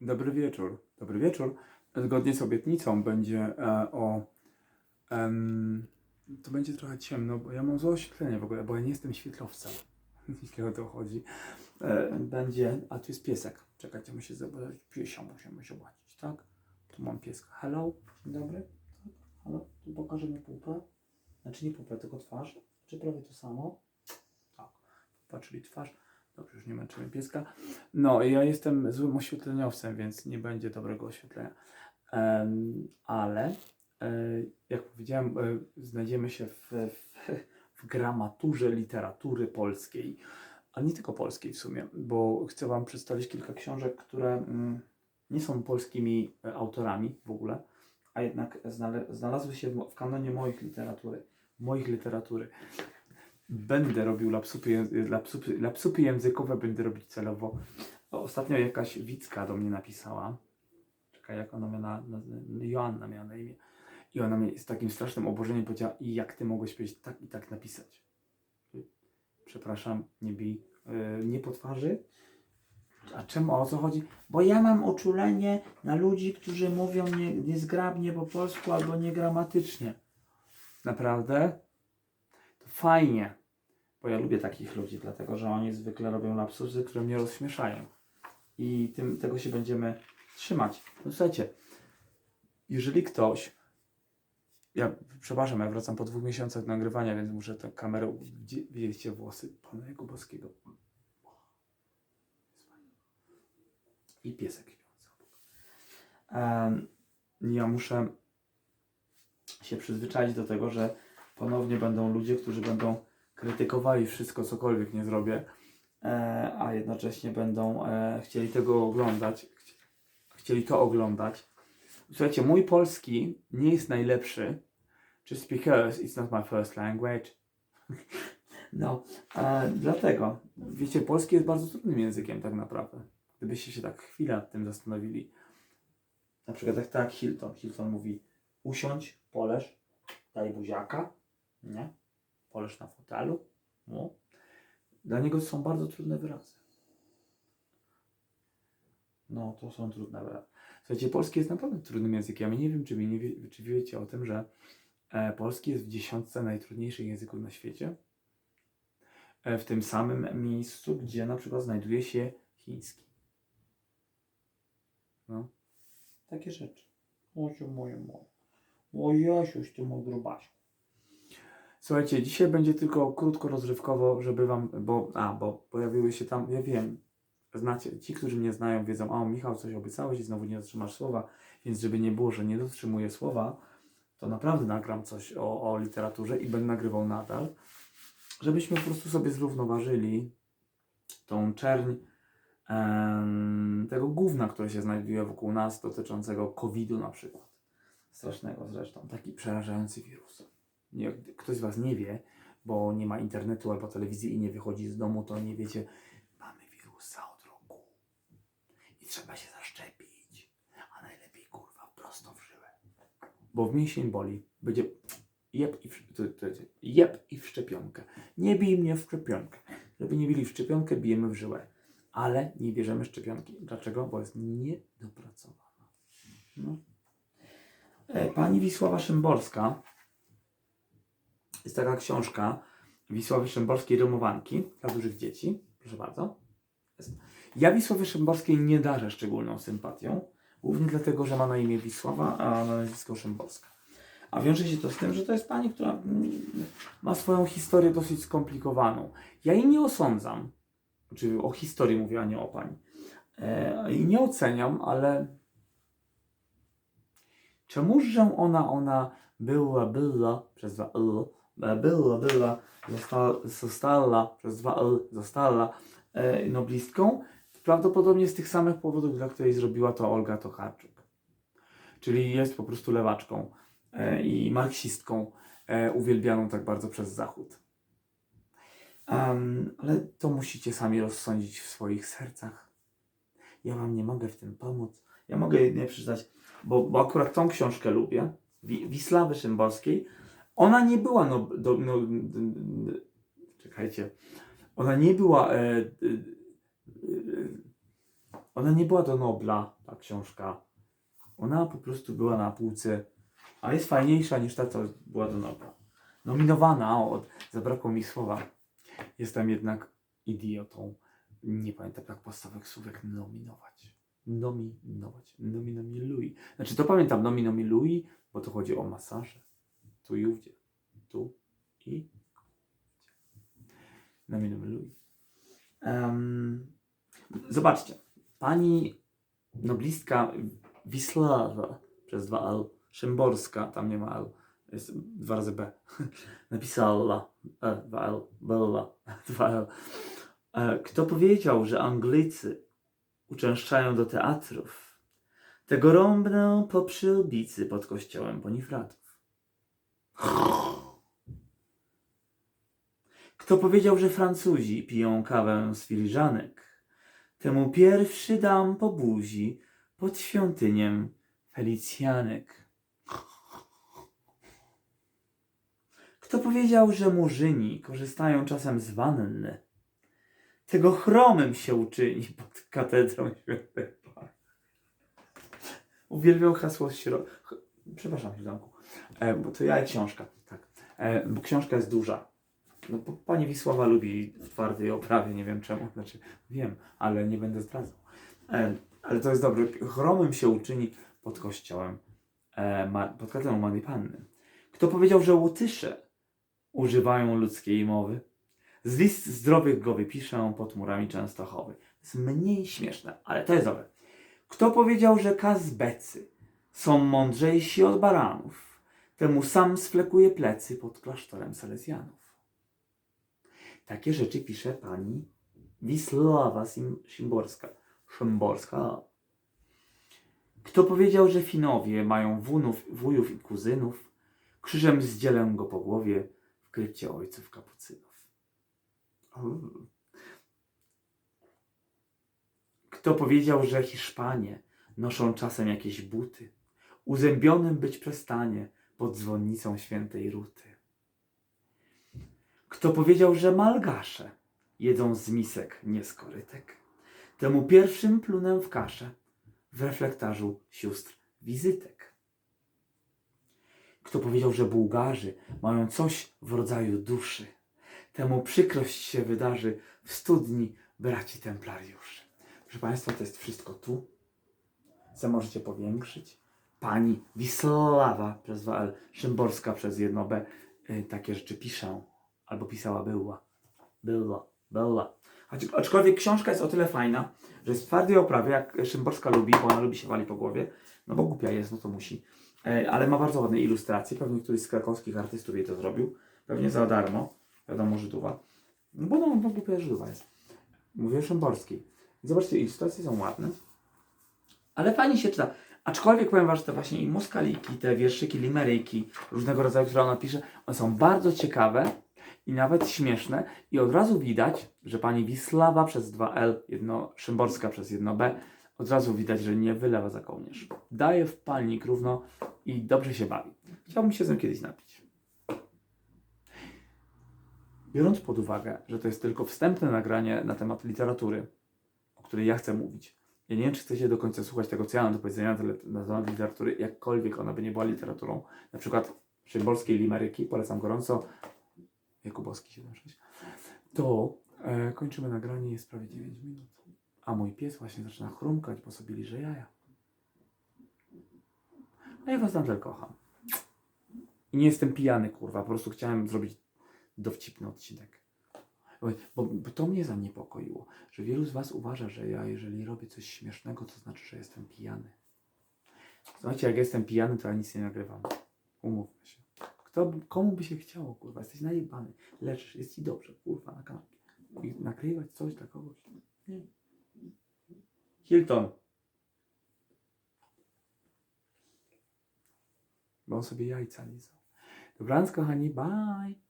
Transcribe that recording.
Dobry wieczór. Dobry wieczór. Zgodnie z obietnicą będzie e, o. em, to będzie trochę ciemno, bo ja mam złe oświetlenie w ogóle, bo ja nie jestem świetlowcem. Jeśli o to chodzi. E, będzie. A tu jest piesek. Czekajcie, muszę zobaczyć. Piesia musimy się łacić, tak? Tu mam pieska. Hello? Dzień dobry. Tak? Halo? Tu pokażę mi pupę. Znaczy nie pupę, tylko twarz. Czy prawie to samo? Tak. Patrzyli twarz. Dobrze, już nie męczymy pieska. No, ja jestem złym oświetleniowcem, więc nie będzie dobrego oświetlenia. Em, ale, e, jak powiedziałem, e, znajdziemy się w, w, w gramaturze literatury polskiej, a nie tylko polskiej w sumie, bo chcę Wam przedstawić kilka książek, które mm, nie są polskimi e, autorami w ogóle, a jednak znalazły się w, w kanonie moich literatury, moich literatury. Będę robił lapsupy, lapsupy, lapsupy językowe, będę robić celowo. Ostatnio jakaś Wicka do mnie napisała. Czekaj, jak ona miała na, na, Joanna miała na imię. I ona mi z takim strasznym oburzeniem powiedziała, i jak ty mogłeś powiedzieć tak i tak napisać? Przepraszam, nie bij, yy, nie po twarzy. A czemu, o co chodzi? Bo ja mam uczulenie na ludzi, którzy mówią nie, niezgrabnie po polsku albo niegramatycznie. Naprawdę? To fajnie. Bo ja lubię takich ludzi, dlatego że oni zwykle robią lapsusy, które mnie rozśmieszają. I tym, tego się będziemy trzymać. No słuchajcie, jeżeli ktoś. Ja przepraszam, ja wracam po dwóch miesiącach nagrywania, więc muszę tę kamerę. Widzieliście włosy Pana Jakubowskiego? I piesek ja muszę się przyzwyczaić do tego, że ponownie będą ludzie, którzy będą krytykowali wszystko, cokolwiek nie zrobię, e, a jednocześnie będą e, chcieli tego oglądać, chci- chcieli to oglądać. Słuchajcie, mój polski nie jest najlepszy, just because it's not my first language. No, e, dlatego, wiecie, polski jest bardzo trudnym językiem tak naprawdę. Gdybyście się tak chwilę nad tym zastanowili. Na przykład tak, tak Hilton. Hilton mówi usiądź, poleż, daj buziaka, nie? Poleż na fotelu. No. Dla niego są bardzo trudne wyrazy. No, to są trudne wyrazy. Słuchajcie, polski jest naprawdę trudnym językiem. Ja nie wiem, czy, mi nie wie, czy wiecie o tym, że e, polski jest w dziesiątce najtrudniejszych języków na świecie. E, w tym samym miejscu, gdzie na przykład znajduje się chiński. No. Takie rzeczy. Osiu moje moje. O Jasiuś, ty mój grubasiu. Słuchajcie, dzisiaj będzie tylko krótko rozrywkowo, żeby wam, bo, a, bo pojawiły się tam, ja wiem, znacie, ci, którzy mnie znają, wiedzą, o Michał, coś obiecałeś i znowu nie dotrzymasz słowa, więc żeby nie było, że nie dotrzymuję słowa, to naprawdę nagram coś o, o literaturze i będę nagrywał nadal, żebyśmy po prostu sobie zrównoważyli tą czerń em, tego gówna, które się znajduje wokół nas, dotyczącego COVID-u na przykład. Strasznego zresztą, taki przerażający wirus. Nie, ktoś z Was nie wie, bo nie ma internetu albo telewizji i nie wychodzi z domu, to nie wiecie, mamy wirusa od roku i trzeba się zaszczepić, a najlepiej kurwa prosto w żyłę, bo w mięsień boli, będzie jeb i w, to, to, to, jeb i w szczepionkę. Nie bij mnie w szczepionkę. Żeby nie bili w szczepionkę, bijemy w żyłę. Ale nie bierzemy szczepionki. Dlaczego? Bo jest niedopracowana. No. E, Pani Wisława Szymborska jest taka książka Wisławy Szymborskiej Rymowanki dla dużych dzieci. Proszę bardzo. Jest. Ja Wisławy Szymborskiej nie darzę szczególną sympatią. Głównie dlatego, że ma na imię Wisława, a na nazwisko Szymborska. A wiąże się to z tym, że to jest pani, która ma swoją historię dosyć skomplikowaną. Ja jej nie osądzam. Znaczy o historii mówię, a nie o pani. E, I nie oceniam, ale czemuż że ona, ona była, była przez dwa była, była, została, została przez dwa L, została e, noblistką? Prawdopodobnie z tych samych powodów, dla której zrobiła to Olga Tokarczuk. Czyli jest po prostu lewaczką e, i marksistką, e, uwielbianą tak bardzo przez Zachód. Em, ale to musicie sami rozsądzić w swoich sercach. Ja wam nie mogę w tym pomóc. Ja mogę jedynie przeczytać, bo, bo akurat tą książkę lubię, Wi- Wisławy Szymborskiej. Ona nie była, no, do, no, czekajcie, ona nie była, e, e, ona nie była do Nobla, ta książka. Ona po prostu była na półce, a jest fajniejsza niż ta, co była do nowa. Nominowana, od, zabrakło mi słowa. Jestem jednak idiotą. Nie pamiętam jak podstawowych słówek nominować. Nominować. Nominomiluj. Znaczy to pamiętam nominomiluj, bo to chodzi o masaże. Tu i ówdzie. Tu i nominomiluj. Um, zobaczcie. Pani noblistka Wisława przez dwa L, Szymborska, tam nie ma L, jest dwa razy B, napisała e, dwa L, Bella, dwa L. E, Kto powiedział, że Anglicy uczęszczają do teatrów? Tego rąbnę po przylbicy pod kościołem Bonifratów. Kto powiedział, że Francuzi piją kawę z filiżanek? Temu pierwszy dam po buzi pod świątyniem Felicjanek. Kto powiedział, że murzyni korzystają czasem z wanny? Tego chromym się uczyni pod katedrą świętego. Uwielbiam hasło śro... Przepraszam, Śląku. E, bo to ja i książka. Tak. E, bo książka jest duża. No, bo pani Wisława lubi w twardej oprawie, nie wiem czemu. Znaczy, wiem, ale nie będę zdradzał. E, ale to jest dobre. Chromym się uczyni pod kościołem, pod katedrą Młodej Panny. Kto powiedział, że Łotysze używają ludzkiej mowy? Z list zdrowych go wypiszę pod murami Częstochowy. To jest mniej śmieszne, ale to jest dobre. Kto powiedział, że kazbecy są mądrzejsi od baranów? Temu sam sflekuje plecy pod klasztorem Salezjanów. Takie rzeczy pisze pani Wisława Szymborska. Szymborska. Kto powiedział, że Finowie mają wunów, wujów i kuzynów? Krzyżem zdzielę go po głowie w krypcie ojców kapucynów. Kto powiedział, że Hiszpanie noszą czasem jakieś buty? Uzębionym być przestanie pod dzwonnicą świętej Ruty. Kto powiedział, że Malgasze jedzą z misek, nie z korytek? Temu pierwszym plunę w kaszę w reflektarzu sióstr wizytek. Kto powiedział, że Bułgarzy mają coś w rodzaju duszy? Temu przykrość się wydarzy w studni braci templariuszy. Proszę Państwa, to jest wszystko tu. Co możecie powiększyć? Pani Wisława przez 2L, Szymborska przez 1B y, takie rzeczy piszę. Albo pisała była. Była. Była. Acz- Aczkolwiek książka jest o tyle fajna, że jest w twardej oprawie, jak Szymborska lubi, bo ona lubi się wali po głowie. No bo głupia jest, no to musi. E, Ale ma bardzo ładne ilustracje. Pewnie któryś z krakowskich artystów jej to zrobił. Pewnie za darmo. Wiadomo, Żydowa. No bo no, bo głupia Żydowa jest. Mówię o Szymborskiej. Zobaczcie, ilustracje są ładne. Ale fajnie się czyta. Aczkolwiek powiem wam, że te właśnie i muskaliki, te wierszyki, limeryki, różnego rodzaju, które ona pisze, one są bardzo ciekawe i nawet śmieszne. I od razu widać, że pani Wisława przez 2L, jedno Szymborska przez 1B, od razu widać, że nie wylewa za kołnierz. Daje w palnik równo i dobrze się bawi. Chciałbym się z nią kiedyś napić. Biorąc pod uwagę, że to jest tylko wstępne nagranie na temat literatury, o której ja chcę mówić, ja nie wiem, czy chcecie do końca słuchać tego, co ja mam do powiedzenia na temat literatury, jakkolwiek ona by nie była literaturą. Na przykład szymborskiej limeryki, polecam gorąco, Jakubowski 76, to e, kończymy nagranie, jest prawie 9 minut. A mój pies właśnie zaczyna chrumkać, bo sobie liże jaja. A ja was nadal kocham. I nie jestem pijany, kurwa, po prostu chciałem zrobić dowcipny odcinek. Bo, bo, to mnie zaniepokoiło, że wielu z Was uważa, że ja jeżeli robię coś śmiesznego, to znaczy, że jestem pijany. Słuchajcie, jak jestem pijany, to ja nic nie nagrywam. Umówmy się. Kto, komu by się chciało, kurwa, jesteś najebany, leczysz, jest Ci dobrze, kurwa, na kanapie. I nagrywać coś dla kogoś. Nie. Hilton. Bo on sobie jajca lizał. Dobranoc, kochani, bye.